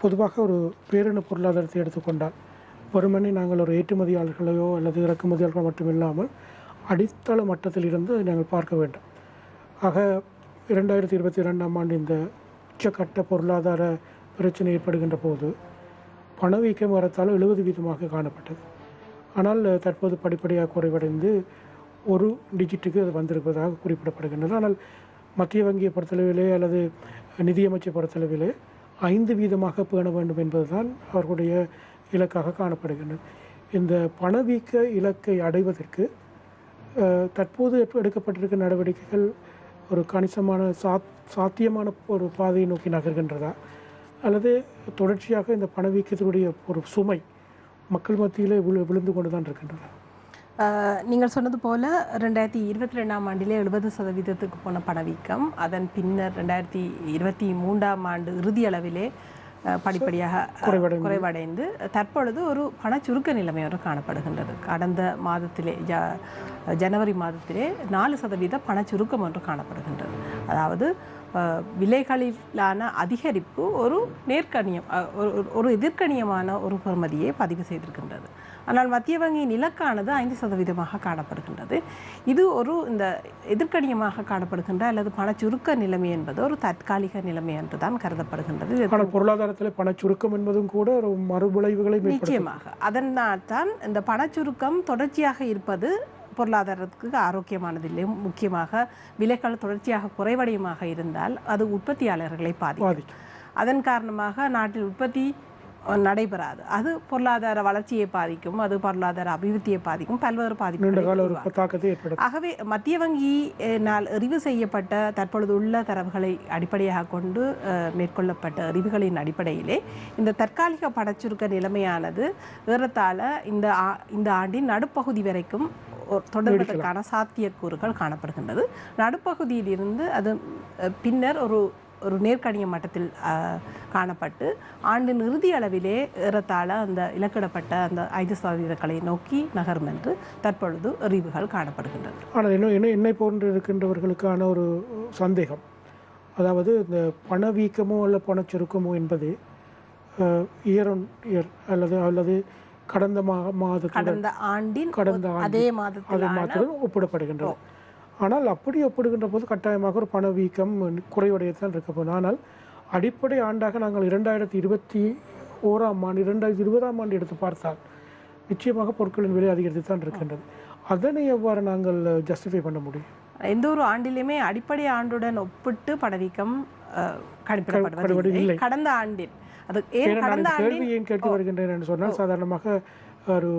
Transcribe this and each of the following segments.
பொதுவாக ஒரு பேரின பொருளாதாரத்தை எடுத்துக்கொண்டால் வெறுமனே நாங்கள் ஒரு ஏற்றுமதியாளர்களையோ அல்லது இறக்குமதியாளர்களோ மட்டும் இல்லாமல் அடித்தள மட்டத்தில் இருந்து நாங்கள் பார்க்க வேண்டும். ஆக இரண்டாயிரத்தி இருபத்தி ரெண்டாம் ஆண்டு இந்த உச்சக்கட்ட பொருளாதார பிரச்சனை ஏற்படுகின்ற போது பணவீக்கம் வரத்தால் எழுபது வீதமாக காணப்பட்டது. ஆனால் தற்போது படிப்படியாக குறைவடைந்து ஒரு டிஜிட்டுக்கு அது வந்திருப்பதாக குறிப்பிடப்படுகின்றது. ஆனால் மத்திய வங்கியை பொறுத்தளவிலே அல்லது நிதியமைச்சை பொறுத்தளவிலே ஐந்து வீதமாக பேண வேண்டும் என்பதுதான் அவர்களுடைய இலக்காக காணப்படுகின்றது. இந்த பணவீக்க இலக்கை அடைவதற்கு தற்போது எடுக்கப்பட்டிருக்க நடவடிக்கைகள் ஒரு கணிசமான சாத் சாத்தியமான ஒரு பாதையை நோக்கி நகர்கின்றதா? அல்லது தொடர்ச்சியாக இந்த பணவீக்கத்தினுடைய ஒரு சுமை மக்கள் மத்தியிலே விழு விழுந்து கொண்டு தான் இருக்கின்றன நீங்கள் சொன்னது போல ரெண்டாயிரத்தி இருபத்தி ரெண்டாம் ஆண்டிலே எழுபது சதவீதத்துக்கு போன பணவீக்கம். அதன் பின்னர் ரெண்டாயிரத்தி இருபத்தி மூன்றாம் ஆண்டு இறுதி அளவிலே படிப்படியாக குறைவடைந்து. தற்பொழுது ஒரு பணச்சுருக்க நிலைமை ஒன்று காணப்படுகின்றது. கடந்த மாதத்திலே ஜ ஜனவரி மாதத்திலே நாலு சதவீத பணச்சுருக்கம் ஒன்று காணப்படுகின்றது. அதாவது விலைகளிலான அதிகரிப்பு ஒரு நேர்கணியம் அஹ், ஒரு ஒரு- ஒரு எதிர்கணியமான ஒரு பெறுமதியை பதிவு செய்திருக்கின்றது. ஆனால் மத்திய வங்கியின் இலக்கானது ஐந்து சதவீதமாக காணப்படுகின்றது. இது ஒரு இந்த எதிர்கணியமாக காணப்படுகின்ற அல்லது பணச்சுருக்க நிலைமை என்பது ஒரு தற்காலிக நிலைமை என்று தான் கருதப்படுகின்றது பொருளாதாரத்தில் பணச்சுருக்கம் என்பதும் கூட ஒரு மறுவிளைவுகளை நிச்சயமாக. அதனால் தான் இந்த பணச்சுருக்கம் தொடர்ச்சியாக இருப்பது பொருளாதாரத்துக்கு ஆரோக்கியமானதில்லை. முக்கியமாக விலைகள் தொடர்ச்சியாக குறைவடையுமாக இருந்தால் அது உற்பத்தியாளர்களை பாதிக்கும். அதன் காரணமாக நாட்டில் உற்பத்தி நடைபெறாது. அது பொருளாதார வளர்ச்சியை பாதிக்கும் அது பொருளாதார அபிவிருத்தியை பாதிக்கும் பல்வேறு ஏற்படுத்தும். ஆகவே மத்திய வங்கியினால் எறிவு செய்யப்பட்ட தற்பொழுது உள்ள தரவுகளை அடிப்படையாக கொண்டு மேற்கொள்ளப்பட்ட அறிவுகளின் அடிப்படையிலே இந்த தற்காலிக பணச்சுருக்க நிலைமையானது ஏறத்தாழ இந்த இந்த ஆண்டின் நடுப்பகுதி வரைக்கும் தொடர்வதற்கான சாத்தியக்கூறுகள் காணப்படுகின்றது. நடுப்பகுதியிலிருந்து அது பின்னர் ஒரு ஒரு நேர்கணிய மட்டத்தில் காணப்பட்டு ஆண்டின் இறுதி அளவிலே ஏறத்தாழ அந்த இலக்கிடப்பட்ட அந்த ஐந்து சதவீதங்களை நோக்கி நகரும் என்று தற்பொழுது அறிவுகள் காணப்படுகின்றது ஆனால் இன்னும் என்ன என்னை போன்று இருக்கின்றவர்களுக்கான ஒரு சந்தேகம். அதாவது இந்த பணவீக்கமோ அல்ல பணச்சுருக்கமோ என்பது இயர் ஒன் இயர் அல்லது அல்லது கடந்த மா மாதத்துடன் கடந்த ஆண்டின் கடந்த அதே மாத்திரம் ஒப்பிடப்படுகின்றது. ஆனால் அப்படி ஒப்பிடுகின்ற போது கட்டாயமாக ஒரு பணவீக்கம் குறைவடையத்தான் இருக்க போகுது. ஆனால் அடிப்படை ஆண்டாக நாங்கள் இரண்டாயிரத்தி இருபத்தி ஓராம் ஆண்டு இரண்டாயிரத்தி இருபதாம் ஆண்டு எடுத்து பார்த்தால் நிச்சயமாக பொருட்களின் விலை அதிகரித்து தான் இருக்கின்றது. அதனை எவ்வாறு நாங்கள் ஜஸ்டிஃபை பண்ண முடியும்? எந்த ஒரு ஆண்டிலுமே அடிப்படை ஆண்டுடன் ஒப்பிட்டு பணவீக்கம் கணிப்பிடப்படுவதில்லை. கடந்த ஆண்டில். அது ஏன் கடந்த கேள்வி ஏன் கேட்டு வருகின்றேன் என்று சொன்னால் சாதாரணமாக ஒரு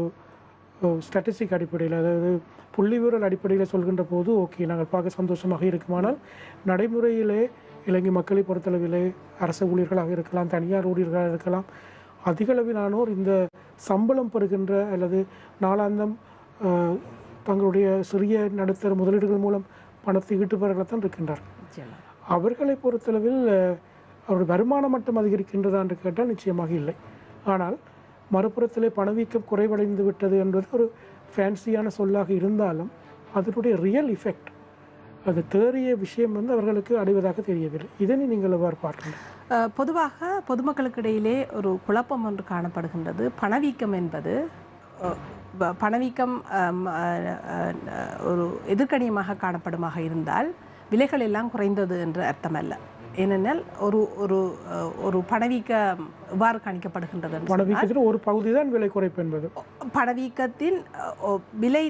ஸ்டாட்டிஸ்டிக் அடிப்படையில் அதாவது புள்ளிவிவரல் அடிப்படையில் சொல்கின்ற போது ஓகே நாங்கள் பார்க்க சந்தோஷமாக இருக்குமானால் நடைமுறையிலே இலங்கை மக்களை பொறுத்தளவிலே அரசு ஊழியர்களாக இருக்கலாம் தனியார் ஊழியர்களாக இருக்கலாம் அதிகளவிலானோர் இந்த சம்பளம் பெறுகின்ற அல்லது நாளாந்தம் தங்களுடைய சிறிய நடுத்தர முதலீடுகள் மூலம் பணத்தை ஈட்டுபவர்களாக இருக்கின்றார். அவர்களை பொறுத்தளவில் அவருடைய வருமானம் மட்டும் அதிகரிக்கின்றதா என்று கேட்டால் நிச்சயமாக இல்லை ஆனால் மறுபுறத்திலே பணவீக்கம் குறைவடைந்து விட்டது என்பது ஒரு ஃபேன்சியான சொல்லாக இருந்தாலும் அதனுடைய ரியல் இஃபெக்ட் அது தேறிய விஷயம் வந்து அவர்களுக்கு அடைவதாக தெரியவில்லை. இதனை நீங்கள் எவ்வாறு பார்க்கலாம் பொதுவாக பொதுமக்களுக்கு இடையிலே ஒரு குழப்பம் ஒன்று காணப்படுகின்றது. பணவீக்கம் என்பது ப- பணவீக்கம் ஒரு எதிர்கணியமாக காணப்படுமாக இருந்தால் விலைகள் எல்லாம் குறைந்தது என்று அர்த்தமல்ல. ஏனென்றால் ஒரு ஒரு ஒரு பணவீக்கம் எவ்வாறு கணிக்கப்படுகின்றது பணவீக்கத்தில் ஒரு பகுதி தான் விலை குறைப்பு என்பது. பணவீக்கத்தின் விலை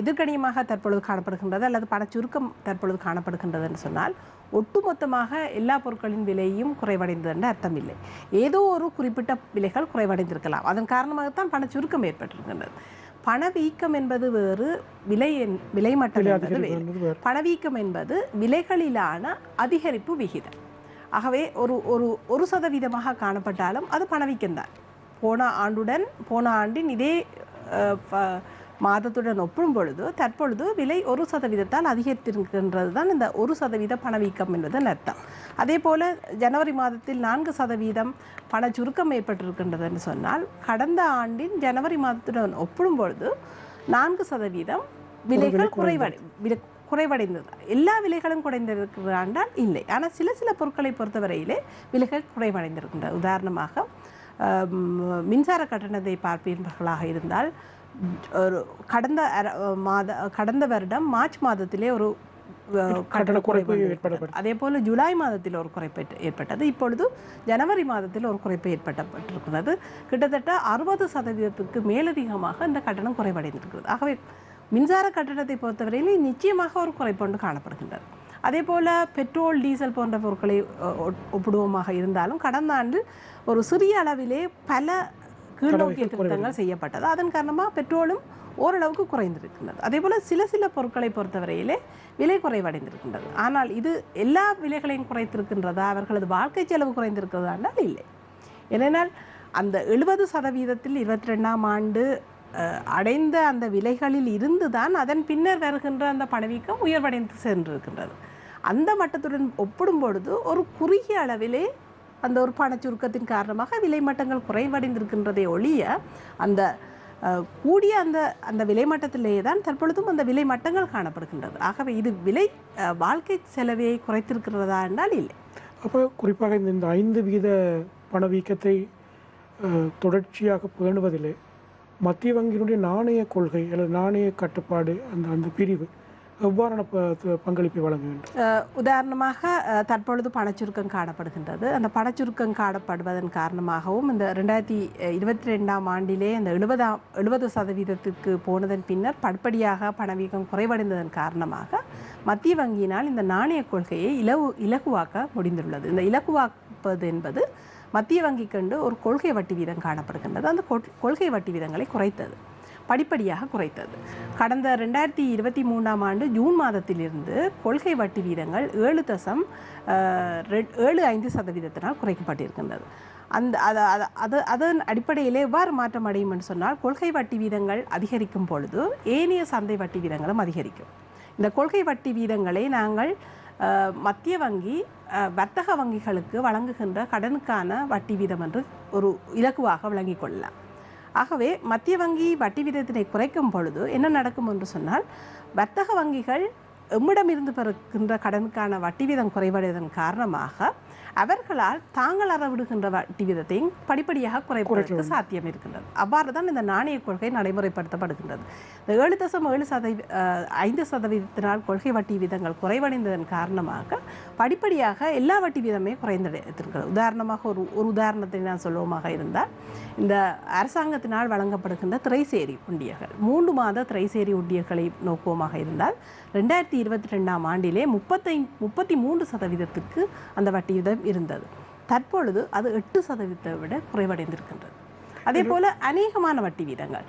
எதிர்கணியமாக தற்பொழுது காணப்படுகின்றது அல்லது பணச்சுருக்கம் தற்பொழுது காணப்படுகின்றது என்று சொன்னால் ஒட்டுமொத்தமாக எல்லா பொருட்களின் விலையும் குறைவடைந்தது என்று அர்த்தம் இல்லை ஏதோ ஒரு குறிப்பிட்ட விலைகள் குறைவடைந்திருக்கலாம். அதன் காரணமாகத்தான் பணச்சுருக்கம் ஏற்பட்டிருக்கின்றது. பணவீக்கம் என்பது வேறு விலை விலை மட்டம் என்பது வேறு. பணவீக்கம் என்பது விலைகளிலான அதிகரிப்பு விகிதம். ஆகவே ஒரு ஒரு ஒரு சதவீதமாக காணப்பட்டாலும் அது பணவீக்கம் தான் போன ஆண்டுடன் போன ஆண்டின் இதே மாதத்துடன் ஒப்பிடும் பொழுது தற்பொழுது விலை ஒரு சதவீதத்தால் அதிகரித்திருக்கின்றது தான் இந்த ஒரு சதவீத பணவீக்கம் என்பதன் அர்த்தம். அதே போல ஜனவரி மாதத்தில் நான்கு சதவீதம் பண சுருக்கம் ஏற்பட்டிருக்கின்றது என்று சொன்னால் கடந்த ஆண்டின் ஜனவரி மாதத்துடன் ஒப்பிடும் பொழுது நான்கு சதவீதம் விலைகள் குறைவடை விலை குறைவடைந்தது. எல்லா விலைகளும் குறைந்திருக்கிறதா என்றால் இல்லை. ஆனால் சில சில பொருட்களை பொறுத்தவரையிலே விலைகள் குறைவடைந்திருக்கின்றன. உதாரணமாக மின்சார கட்டணத்தை பார்ப்பீர்களாக இருந்தால் ஒரு கடந்த மாத கடந்த வருடம் மார்ச் மாதத்திலே ஒரு கட்டண குறைப்பு ஏற்படப்பட்டது. அதே போல ஜூலை மாதத்தில் ஒரு குறைப்பு ஏற்ப- ஏற்பட்டது. இப்பொழுது ஜனவரி மாதத்தில் ஒரு குறைப்பு ஏற்பட்டப்பட்டிருக்கிறது. கிட்டத்தட்ட அறுபது சதவீதத்துக்கு மேலதிகமாக இந்த கட்டணம் குறைவடைந்திருக்கிறது. ஆகவே மின்சார கட்டணத்தை பொறுத்தவரையில் நிச்சயமாக ஒரு குறைப்பொண்டு காணப்படுகின்றது. அதே போல பெட்ரோல் டீசல் போன்ற பொருட்களை ஒப்பிடுவோமாக இருந்தாலும் கடந்த ஆண்டு ஒரு சிறிய அளவிலே பல கீழ்நோக்கிய திருத்தங்கள் செய்யப்பட்டது. அதன் காரணமாக பெட்ரோலும் ஓரளவுக்கு குறைந்திருக்கின்றது. அதே போல சில சில பொருட்களை பொறுத்தவரையிலே விலை குறைவடைந்திருக்கின்றது. ஆனால் இது எல்லா விலைகளையும் குறைத்திருக்கின்றதா? அவர்களது வாழ்க்கை செலவு குறைந்திருக்கிறதா? என்றால் இல்லை. ஏனென்றால் அந்த எழுபது சதவீதத்தில் இருபத்தி ரெண்டாம் ஆண்டு அடைந்த அந்த விலைகளில் இருந்து தான் அதன் பின்னர் வருகின்ற அந்த பணவீக்கம் உயர்வடைந்து சென்றிருக்கின்றது. அந்த மட்டத்துடன் ஒப்பிடும் பொழுது ஒரு குறுகிய அளவிலே அந்த ஒரு பணச்சுருக்கத்தின் காரணமாக விலை மட்டங்கள் குறைவடைந்திருக்கின்றதை ஒழிய அந்த கூடிய அந்த அந்த விலை மட்டத்திலேயே தான் தற்பொழுதும் அந்த விலை மட்டங்கள் காணப்படுகின்றது. ஆகவே இது விலை வாழ்க்கை செலவையை குறைத்திருக்கிறதா என்றால் இல்லை. அப்போ குறிப்பாக இந்த இந்த ஐந்து வீத பணவீக்கத்தை தொடர்ச்சியாக பேணுவதிலே மத்திய வங்கியினுடைய நாணய கொள்கை அல்லது நாணய கட்டுப்பாடு அந்த அந்த பிரிவு எவ்வாறான பங்களிப்பை வழங்க வேண்டும்? உதாரணமாக தற்பொழுது பணச்சுருக்கம் காணப்படுகின்றது. அந்த பணச்சுருக்கம் காணப்படுவதன் காரணமாகவும் இந்த ரெண்டாயிரத்தி இருபத்தி ரெண்டாம் ஆண்டிலே அந்த எழுபதாம் எழுபது சதவீதத்துக்கு போனதன் பின்னர் படிப்படியாக பணவீக்கம் குறைவடைந்ததன் காரணமாக மத்திய வங்கியினால் இந்த நாணய கொள்கையை இலவு இலகுவாக்க முடிந்துள்ளது. இந்த இலகுவாக்குவது என்பது மத்திய வங்கி கண்டு ஒரு கொள்கை வட்டி வீதம் காணப்படுகின்றது. அந்த கொள்- கொள்கை வட்டி வீதங்களை குறைத்தது. படிப்படியாக குறைத்தது. கடந்த ரெண்டாயிரத்தி இருபத்தி மூணாம் ஆண்டு ஜூன் மாதத்திலிருந்து கொள்கை வட்டி வீதங்கள் ஏழு தசம் ஏழு ஐந்து சதவீதத்தினால் குறைக்கப்பட்டிருக்கின்றது. அந்த அதை அது அதன் அடிப்படையிலே எவ்வாறு மாற்றம் அடையும் என்று சொன்னால் கொள்கை வட்டி வீதங்கள் அதிகரிக்கும் பொழுது ஏனைய சந்தை வட்டி வீதங்களும் அதிகரிக்கும். இந்த கொள்கை வட்டி வீதங்களை நாங்கள் மத்திய வங்கி வர்த்தக வங்கிகளுக்கு வழங்குகின்ற கடனுக்கான வட்டி வீதம் என்று ஒரு இலக்குவாக விளங்கிக் கொள்ளலாம். ஆகவே மத்திய வங்கி வட்டி விகிதத்தினை குறைக்கும் பொழுது என்ன நடக்கும் என்று சொன்னால் வர்த்தக வங்கிகள் எம்மிடமிருந்து பெறுகின்ற கடனுக்கான வட்டி வீதம் குறைவடைவதன் காரணமாக அவர்களால் தாங்கள் அறவிடுகின்ற வட்டி வீதத்தையும் படிப்படியாக குறைப்பதற்கு சாத்தியம் இருக்கின்றது. அவ்வாறு தான் இந்த நாணய கொள்கை நடைமுறைப்படுத்தப்படுகின்றது. இந்த ஏழு தசம் ஏழு சதவீ ஐந்து சதவீதத்தினால் கொள்கை வட்டி வீதங்கள் குறைவடைந்ததன் காரணமாக படிப்படியாக எல்லா வட்டி வீதமே குறைந்திருக்கிறது உதாரணமாக ஒரு ஒரு உதாரணத்தை நான் சொல்லுவோமாக இருந்தால் இந்த அரசாங்கத்தினால் வழங்கப்படுகின்ற திரைசேரி உண்டியர்கள் மூன்று மாத திரைசேரி உண்டியர்களை நோக்குவோமாக இருந்தால் ரெண்டாயிரத்தி இருபத்தி ரெண்டாம் ஆண்டிலே முப்பத்தை முப்பத்தி மூன்று சதவீதத்துக்கு அந்த வட்டி விதம் இருந்தது. தற்பொழுது அது எட்டு சதவீதத்தை விட குறைவடைந்திருக்கின்றது. அதே போல அநேகமான வட்டி வீதங்கள்.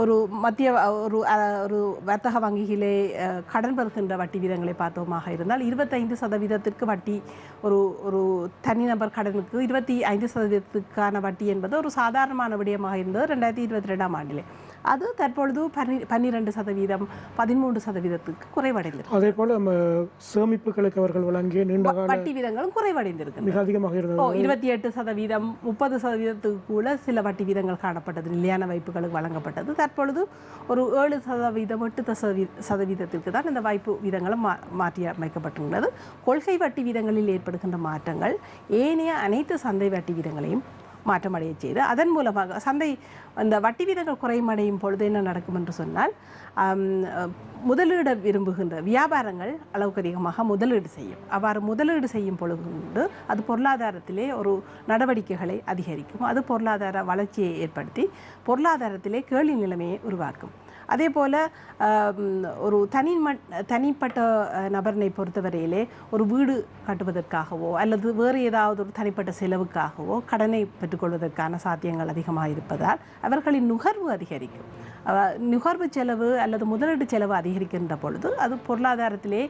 ஒரு மத்திய ஒரு ஒரு வர்த்தக வங்கியிலே கடன் பெறுகின்ற வட்டி வீதங்களை பார்த்தோமாக இருந்தால் இருபத்தைந்து சதவீதத்திற்கு வட்டி ஒரு ஒரு தனிநபர் கடனுக்கு இருபத்தி ஐந்து சதவீதத்துக்கான வட்டி என்பது ஒரு சாதாரணமான விடயமாக இருந்தது ரெண்டாயிரத்தி இருபத்தி ரெண்டாம் ஆண்டிலே. அது தற்பொழுது பன்னி பன்னிரெண்டு சதவீதம் பதிமூன்று சதவீதத்துக்கு குறைவடைந்திருக்கு. அதே போல் நம்ம சேமிப்புகளுக்கு அவர்கள் வழங்கிய நீண்ட வட்டி வீதங்களும் குறைவடைந்திருக்கு மிக அதிகமாக இருந்தது. இருபத்தி எட்டு சதவீதம் முப்பது சதவீதத்துக்கு கூட சில வட்டி வீதங்கள் காணப்பட்டது நிலையான வைப்புகளுக்கு வழங்கப்பட்டது. தற்பொழுது ஒரு ஏழு சதவீதம் எட்டு சதவீ சதவீதத்திற்கு தான் இந்த வாய்ப்பு வீதங்களும் மா மாற்றி அமைக்கப்பட்டுள்ளது. கொள்கை வட்டி வீதங்களில் ஏற்படுகின்ற மாற்றங்கள் ஏனைய அனைத்து சந்தை வட்டி வீதங்களையும் மாற்றமடைய செய்து அதன் மூலமாக சந்தை அந்த வட்டி வீதங்கள் குறைமடையும் பொழுது என்ன நடக்கும் என்று சொன்னால் முதலீடு முதலீட விரும்புகின்ற வியாபாரங்கள் அளவுக்கு அதிகமாக முதலீடு செய்யும். அவ்வாறு முதலீடு செய்யும் பொழுது அது பொருளாதாரத்திலே ஒரு நடவடிக்கைகளை அதிகரிக்கும். அது பொருளாதார வளர்ச்சியை ஏற்படுத்தி பொருளாதாரத்திலே கேள்வி நிலைமையை உருவாக்கும். அதே போல் ஒரு தனி தனிப்பட்ட நபரனை நபரினை பொறுத்தவரையிலே ஒரு வீடு கட்டுவதற்காகவோ அல்லது வேறு ஏதாவது ஒரு தனிப்பட்ட செலவுக்காகவோ கடனை பெற்றுக்கொள்வதற்கான சாத்தியங்கள் அதிகமாக இருப்பதால் அவர்களின் நுகர்வு அதிகரிக்கும். நுகர்வு செலவு அல்லது முதலீடு செலவு அதிகரிக்கின்ற பொழுது அது பொருளாதாரத்திலே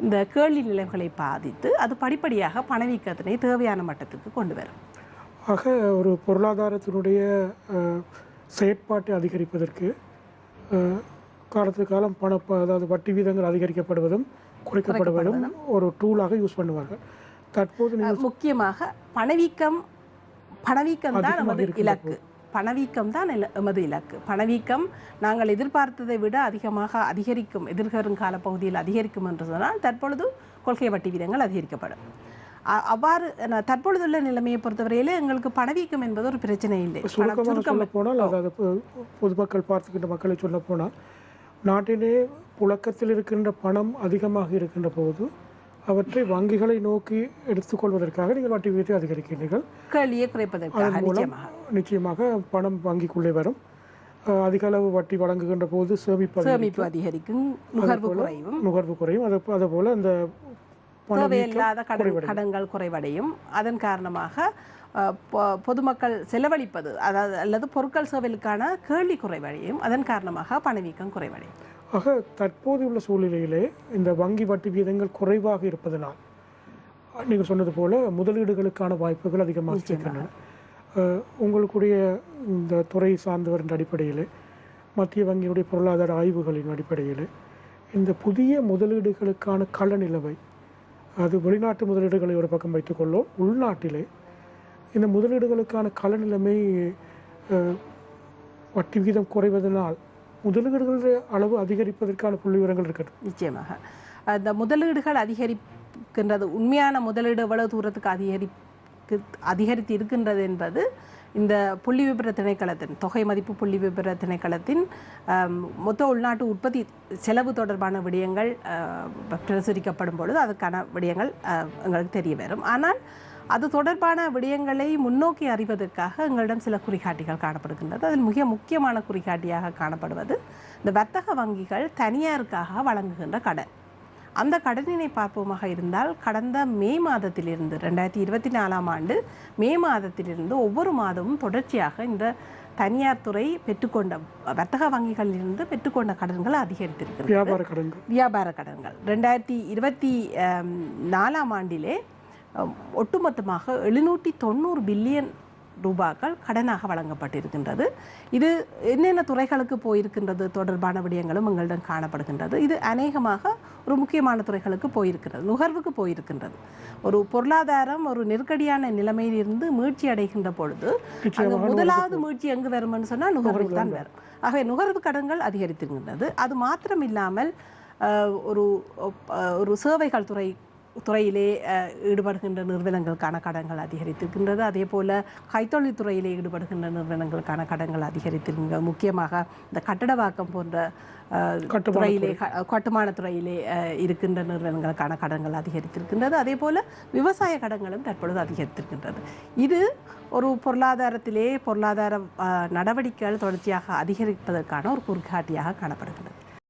இந்த கேள்வி நிலைகளை பாதித்து அது படிப்படியாக பணவீக்கத்தினை தேவையான மட்டத்துக்கு கொண்டு வரும். ஆக ஒரு பொருளாதாரத்தினுடைய செயற்பாட்டை அதிகரிப்பதற்கு காலத்துக்கு காலம் பண அதாவது வட்டி வீதங்கள் அதிகரிக்கப்படுவதும் குறைக்கப்படுவதும் ஒரு டூலாக யூஸ் பண்ணுவார்கள். தற்போது முக்கியமாக பணவீக்கம் பணவீக்கம் தான் நமது இலக்கு. பணவீக்கம் தான் எமது இலக்கு. பணவீக்கம் நாங்கள் எதிர்பார்த்ததை விட அதிகமாக அதிகரிக்கும் எதிர்வரும் கால பகுதியில் அதிகரிக்கும் என்று சொன்னால் தற்பொழுது கொள்கை வட்டி விதங்கள் அதிகரிக்கப்படும். அவ்வாறு தற்பொழுதுள்ள நிலைமையை பொறுத்தவரையிலே எங்களுக்கு பணவீக்கம் என்பது ஒரு பிரச்சனை இல்லை. சொல்ல போனால் அதாவது பொதுமக்கள் பார்த்துக்கின்ற மக்களை சொல்ல போனால் நாட்டிலே புழக்கத்தில் இருக்கின்ற பணம் அதிகமாக இருக்கின்ற போது அவற்றை வங்கிகளை நோக்கி எடுத்துக்கொள்வதற்காக நீங்கள் வட்டி விகிதத்தை அதிகரிக்கிறீர்கள். அதன் மூலம் நிச்சயமாக. பணம் வங்கிக்குள்ளே வரும். அதிக அளவு வட்டி வழங்குகின்ற போது சேமிப்பு அதிகரிக்கும். நுகர்வு குறையும். அது அதுபோல் அந்த பண தேவையில்லாத கடன் கடன்கள் குறைவடையும். அதன் காரணமாக பொதுமக்கள் செலவழிப்பது அதாவது அல்லது பொருட்கள் சேவைகளுக்கான கேள்வி குறைவடையும். அதன் காரணமாக பணவீக்கம் குறைவடையும். ஆக தற்போதுள்ள சூழ்நிலையிலே இந்த வங்கி வட்டி விகிதங்கள் குறைவாக இருப்பதனால் நீங்கள் சொன்னது போல முதலீடுகளுக்கான வாய்ப்புகள் அதிகமாக இருக்கின்றன. உங்களுடைய இந்த துறை சார்ந்தவர் என்ற அடிப்படையில் மத்திய வங்கியுடைய பொருளாதார ஆய்வுகளின் அடிப்படையில் இந்த புதிய முதலீடுகளுக்கான கள நிலவை அது வெளிநாட்டு முதலீடுகளை ஒரு பக்கம் வைத்துக்கொள்ளும் உள்நாட்டிலே இந்த முதலீடுகளுக்கான காலநிலைமை வட்டி விகிதம் குறைவதனால் முதலீடுகளுடைய அளவு அதிகரிப்பதற்கான புள்ளி விவரங்கள் இருக்கிறது நிச்சயமாக. அந்த முதலீடுகள் அதிகரிக்கின்றது உண்மையான முதலீடு எவ்வளவு தூரத்துக்கு அதிகரிக்கு அதிகரித்து இருக்கின்றது என்பது இந்த புள்ளி விபர திணைக்களத்தின் தொகை மதிப்பு புள்ளி விபர திணைக்களத்தின் மொத்த உள்நாட்டு உற்பத்தி செலவு தொடர்பான விடயங்கள் பிரசுரிக்கப்படும் பொழுது அதுக்கான விடயங்கள் எங்களுக்கு தெரிய வரும். ஆனால் அது தொடர்பான விடயங்களை முன்னோக்கி அறிவதற்காக எங்களிடம் சில குறிகாட்டிகள் காணப்படுகின்றது. அதில் மிக முக்கியமான குறிகாட்டியாக காணப்படுவது இந்த வர்த்தக வங்கிகள் தனியாருக்காக வழங்குகின்ற கடன். அந்த கடனினை பார்ப்போமாக இருந்தால் கடந்த மே மாதத்திலிருந்து ரெண்டாயிரத்தி இருபத்தி நாலாம் ஆண்டு மே மாதத்திலிருந்து ஒவ்வொரு மாதமும் தொடர்ச்சியாக இந்த தனியார் துறை பெற்றுக்கொண்ட வர்த்தக வங்கிகளிலிருந்து பெற்றுக்கொண்ட கடன்கள் அதிகரித்திருக்கிறது. வியாபார கடன்கள். வியாபார கடன்கள். ரெண்டாயிரத்தி இருபத்தி நாலாம் ஆண்டிலே ஒட்டுமொத்தமாக எழுநூற்றி தொண்ணூறு பில்லியன் ரூபாய்கள் கடனாக வழங்கப்பட்டிருக்கின்றது. இது என்னென்ன துறைகளுக்கு போயிருக்கின்றது தொடர்பான விடயங்களும் எங்களிடம் காணப்படுகின்றது. இது அநேகமாக ஒரு முக்கியமான துறைகளுக்கு போயிருக்கிறது நுகர்வுக்கு போயிருக்கின்றது. ஒரு பொருளாதாரம் ஒரு நெருக்கடியான நிலைமையிலிருந்து மீட்சி அடைகின்ற பொழுது அங்க முதலாவது மீட்சி எங்கு வரும்னு சொன்னால் நுகர்வில் தான் வரும். ஆகவே நுகர்வு கடன்கள் அதிகரித்திருக்கின்றது. அது மாத்திரம் இல்லாமல் ஒரு ஒரு சேவைகள் துறை துறையிலே ஈடுபடுகின்ற நிறுவனங்களுக்கான கடன்கள் அதிகரித்திருக்கின்றது. அதே போல கைத்தொழில் துறையிலே ஈடுபடுகின்ற நிறுவனங்களுக்கான கடன்கள் அதிகரித்திருக்கின்றன முக்கியமாக இந்த கட்டடவாக்கம் போன்ற துறையிலே கட்டுமான துறையிலே இருக்கின்ற நிறுவனங்களுக்கான கடன்கள் அதிகரித்திருக்கின்றது. அதே போல விவசாய கடன்களும் தற்பொழுது அதிகரித்திருக்கின்றது. இது ஒரு பொருளாதாரத்திலே பொருளாதார நடவடிக்கைகள் தொடர்ச்சியாக அதிகரிப்பதற்கான ஒரு குறுக்காட்டியாக காணப்படுகிறது